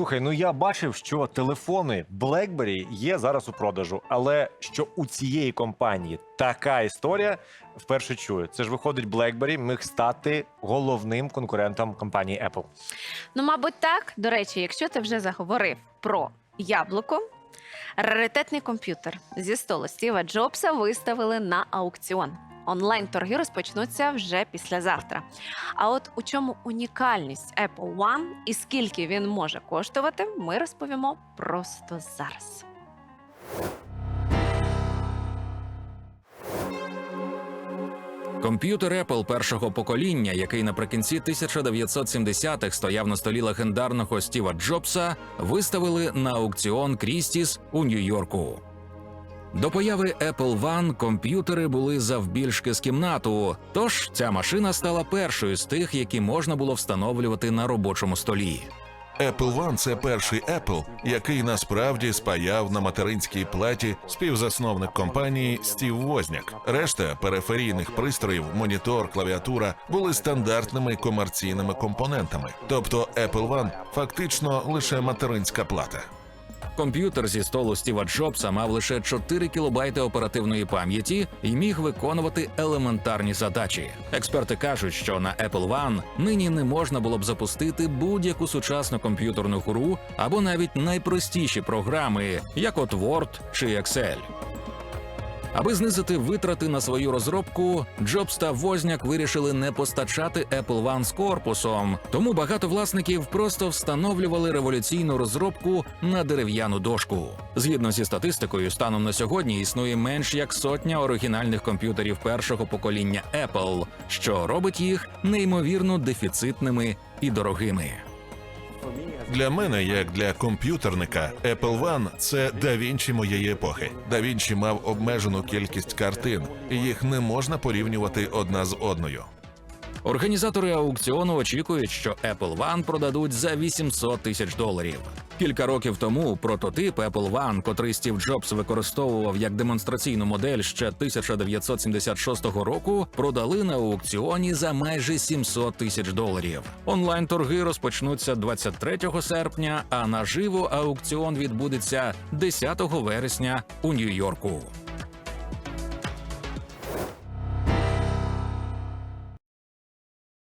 Слухай, ну я бачив, що телефони BlackBerry є зараз у продажу, але що у цієї компанії така історія вперше чую. Це ж виходить, BlackBerry міг стати головним конкурентом компанії Apple. Ну, мабуть, так. До речі, якщо ти вже заговорив про яблуко, раритетний комп'ютер зі столу Стіва Джобса виставили на аукціон. Онлайн-торги розпочнуться вже післязавтра. А от у чому унікальність Apple One і скільки він може коштувати, ми розповімо просто зараз. Комп'ютер Apple першого покоління, який наприкінці 1970-х стояв на столі легендарного Стіва Джобса, виставили на аукціон Крістіс у Нью-Йорку. До появи Apple One комп'ютери були завбільшки з кімнату, тож ця машина стала першою з тих, які можна було встановлювати на робочому столі. Apple One – це перший Apple, який насправді спаяв на материнській платі співзасновник компанії Стів Возняк. Решта периферійних пристроїв, монітор, клавіатура були стандартними комерційними компонентами. Тобто Apple One фактично лише материнська плата. Комп'ютер зі столу Стіва Джобса мав лише 4 кілобайти оперативної пам'яті і міг виконувати елементарні задачі. Експерти кажуть, що на Apple One нині не можна було б запустити будь-яку сучасну комп'ютерну гру або навіть найпростіші програми, як от Word чи Excel. Аби знизити витрати на свою розробку, Джобс та Возняк вирішили не постачати Apple One з корпусом, тому багато власників просто встановлювали революційну розробку на дерев'яну дошку. Згідно зі статистикою, станом на сьогодні існує менш як сотня оригінальних комп'ютерів першого покоління Apple, що робить їх неймовірно дефіцитними і дорогими. Для мене, як для комп'ютерника, Apple One – це DaVinci моєї епохи. DaVinci мав обмежену кількість картин, і їх не можна порівнювати одна з одною. Організатори аукціону очікують, що Apple One продадуть за 800 тисяч доларів. Кілька років тому прототип Apple One, котрий Стів Джобс використовував як демонстраційну модель ще 1976 року, продали на аукціоні за майже 700 тисяч доларів. Онлайн-торги розпочнуться 23 серпня, а наживо аукціон відбудеться 10 вересня у Нью-Йорку.